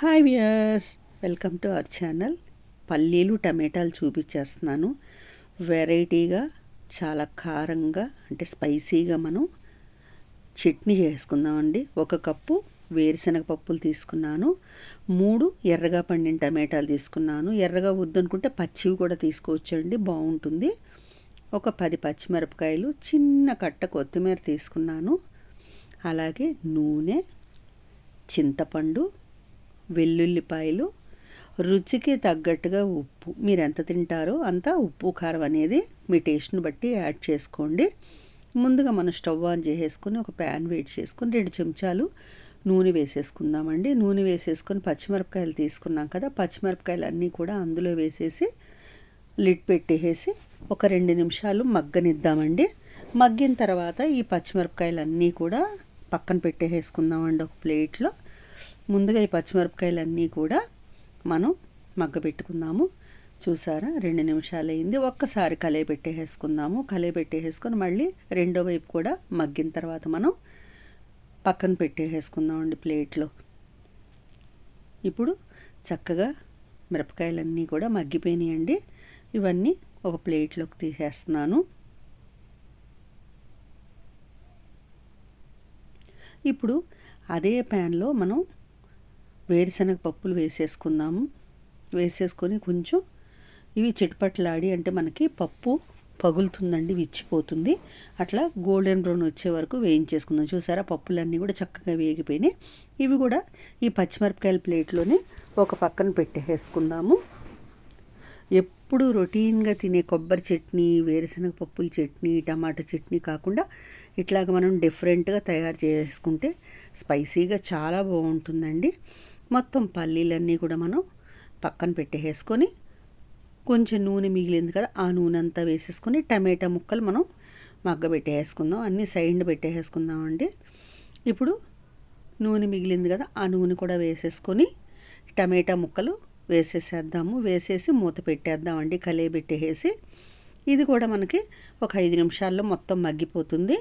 Hi viewers welcome to our channel పల్లీలు టమాటాలు చూపించేస్తున్నాను. వెరైటీగా చాలా కారంగా అంటే స్పైసీగా మనం చట్నీ చేసుకుందామండి. ఒక కప్పు వేరుశనగ పప్పులు తీసుకున్నాను. మూడు ఎర్రగా పండిన టమాటాలు తీసుకున్నాను. ఎర్రగా వద్దనుకుంటే పచ్చివి కూడా తీసుకోవచ్చండి బాగుంటుంది. ఒక పది పచ్చిమిరపకాయలు చిన్న కట్ట కొత్తిమీర తీసుకున్నాను. అలాగే నూనె చింతపండు వెల్లుల్లిపాయలు రుచికి తగ్గట్టుగా ఉప్పు. మీరు ఎంత తింటారో అంత ఉప్పు కారం అనేది మీ టేస్ట్ని బట్టి యాడ్ చేసుకోండి. ముందుగా మనం స్టవ్ ఆన్ చేసేసుకొని ఒక ప్యాన్ వేడి చేసుకొని రెండు చెంచాలు నూనె వేసేసుకుందామండి. నూనె వేసేసుకొని పచ్చిమిరపకాయలు తీసుకున్నాం కదా పచ్చిమిరపకాయలు అన్నీ కూడా అందులో వేసేసి లిడ్ పెట్టేసి ఒక రెండు నిమిషాలు మగ్గనిద్దామండి. మగ్గిన తర్వాత ఈ పచ్చిమిరపకాయలు అన్నీ కూడా పక్కన పెట్టేసుకుందామండి ఒక ప్లేట్లో ముందుగా ఈ పచ్చిమిరపకాయలన్నీ కూడా మనం మగ్గబెట్టుకుందాము. చూసారా? రెండు నిమిషాలు అయింది ఒక్కసారి కలయి పెట్టేసుకుందాము కలయి పెట్టేసుకొని మళ్ళీ రెండో వైపు కూడా మగ్గిన తర్వాత మనం పక్కన పెట్టేసుకుందామండి ప్లేట్లో. ఇప్పుడు చక్కగా మిరపకాయలన్నీ కూడా మగ్గిపోయినాయండి. ఇవన్నీ ఒక ప్లేట్లోకి తీసేస్తున్నాను. ఇప్పుడు అదే ప్యాన్లో మనం వేరుశనగ పప్పులు వేసేసుకుందాము. వేసేసుకొని కొంచెం ఇవి చిటపట్లాడి అంటే మనకి పప్పు పగులుతుందండి విచ్చిపోతుంది. అట్లా గోల్డెన్ బ్రౌన్ వచ్చే వరకు వేయించేసుకుందాం. చూసారా? పప్పులన్నీ కూడా చక్కగా వేగిపోయినాయి. ఇవి కూడా ఈ పచ్చిమిరపకాయల ప్లేట్లోనే ఒక పక్కన పెట్టేసుకుందాము. ఎప్పుడు రొటీన్గా తినే కొబ్బరి చట్నీ వేరుశనగ పప్పుల చట్నీ టమాటా చట్నీ కాకుండా ఇట్లాగ మనం డిఫరెంట్గా తయారు చేసుకుంటే స్పైసీగా చాలా బాగుంటుందండి. మొత్తం పల్లీలన్నీ కూడా మనం పక్కన పెట్టేసుకొని కొంచెం నూనె మిగిలింది కదా ఆ నూనె అంతా వేసేసుకొని టమాటా ముక్కలు మనం మగ్గ పెట్టేసుకుందాం అన్నీ సైడ్ పెట్టేసుకుందామండి ఇప్పుడు నూనె మిగిలింది కదా ఆ నూనె కూడా వేసేసుకొని టమాటా ముక్కలు వేసేసేద్దాము. వేసేసి మూత పెట్టేద్దామండి కలయి పెట్టేసి. ఇది కూడా మనకి ఒక ఐదు నిమిషాల్లో మొత్తం మగ్గిపోతుంది.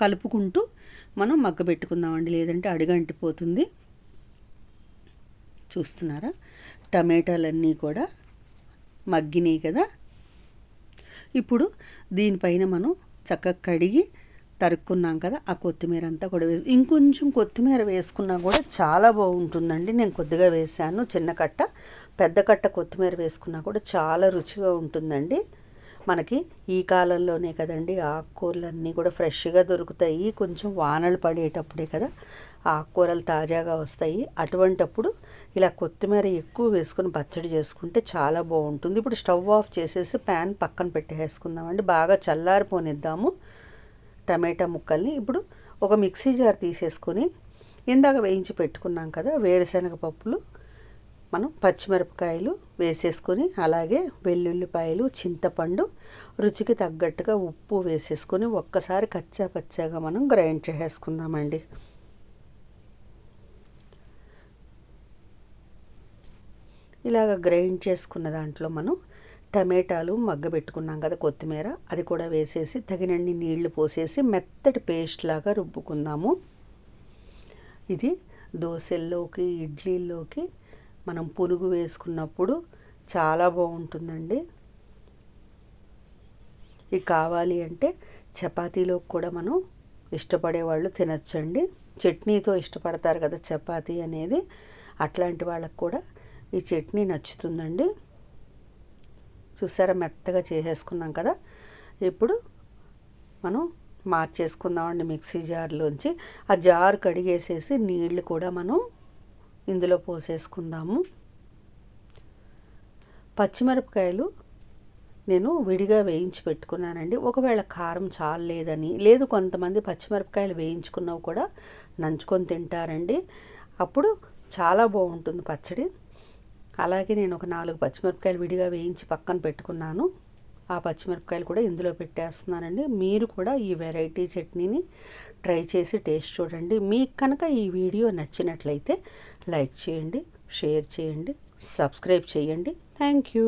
కలుపుకుంటూ మనం మగ్గ పెట్టుకుందామండి లేదంటే అడుగంటిపోతుంది. చూస్తున్నారా? టమాటాలన్నీ కూడా మగ్గినాయి కదా? ఇప్పుడు దీనిపైన మనం చక్కగా కడిగి తరుక్కున్నాం కదా ఆ కొత్తిమీర అంతా కూడా వేసి ఇంకొంచెం కొత్తిమీర వేసుకున్నా కూడా చాలా బాగుంటుందండి. నేను కొద్దిగా వేసాను చిన్న కట్ట పెద్ద కట్ట కొత్తిమీర వేసుకున్నా కూడా చాలా రుచిగా ఉంటుందండి. మనకి ఈ కాలంలోనే కదండి ఆకుకూరలన్నీ కూడా ఫ్రెష్గా దొరుకుతాయి. కొంచెం వానలు పడేటప్పుడే కదా ఆకుకూరలు తాజాగా వస్తాయి. అటువంటప్పుడు ఇలా కొత్తిమీర ఎక్కువ వేసుకొని పచ్చడి చేసుకుంటే చాలా బాగుంటుంది. ఇప్పుడు స్టవ్ ఆఫ్ చేసేసి ప్యాన్ పక్కన పెట్టేసుకుందామండి. బాగా చల్లారిపోనిద్దాము టమాటా ముక్కల్ని. ఇప్పుడు ఒక మిక్సీ జార్ తీసేసుకొని ఇందాక వేయించి పెట్టుకున్నాం కదా వేరుశనగ పప్పులు మనం పచ్చిమిరపకాయలు వేసేసుకొని అలాగే వెల్లుల్లిపాయలు చింతపండు రుచికి తగ్గట్టుగా ఉప్పు వేసేసుకొని ఒక్కసారి కచ్చా పచ్చాగా మనం గ్రైండ్ చేసేసుకుందామండి. ఇలాగ గ్రైండ్ చేసుకున్న దాంట్లో మనం టమాటాలు మగ్గబెట్టుకున్నాం కదా కొత్తిమీర అది కూడా వేసేసి తగినన్ని నీళ్ళు పోసేసి మెత్తటి పేస్ట్ లాగా రుబ్బుకుందాము. ఇది దోశల్లోకి ఇడ్లీల్లోకి మనం పునుగు వేసుకున్నప్పుడు చాలా బాగుంటుందండి. ఇది కావాలి అంటే చపాతీలో కూడా మనం ఇష్టపడే వాళ్ళు తినచ్చండి. చట్నీతో ఇష్టపడతారు కదా చపాతీ అనేది. అట్లాంటి వాళ్ళకు కూడా ఈ చట్నీ నచ్చుతుందండి. చూసారా మెత్తగా చేసేసుకున్నాం కదా. ఇప్పుడు మనం మార్చేసుకుందామండి మిక్సీ జార్లోంచి. ఆ జార్ కడిగేసేసి నీళ్ళు కూడా మనం ఇందులో పోసేసుకుందాము. పచ్చిమిరపకాయలు నేను విడిగా వేయించి పెట్టుకున్నానండి. ఒకవేళ కారం చాలేదని లేదు కొంతమంది పచ్చిమిరపకాయలు వేయించుకున్నవి కూడా నంచుకొని తింటారండి. అప్పుడు చాలా బాగుంటుంది పచ్చడి. అలాగే నేను ఒక నాలుగు పచ్చిమిరపకాయలు విడిగా వేయించి పక్కన పెట్టుకున్నాను. ఆ పచ్చిమిరపకాయలు కూడా ఇందులో పెట్టేస్తున్నానండి. మీరు కూడా ఈ వెరైటీ చట్నీని ట్రై చేసి టేస్ట్ చూడండి. మీకు కనుక ఈ వీడియో నచ్చినట్లయితే లైక్ చేయండి షేర్ చేయండి సబ్స్క్రైబ్ చేయండి. Thank you.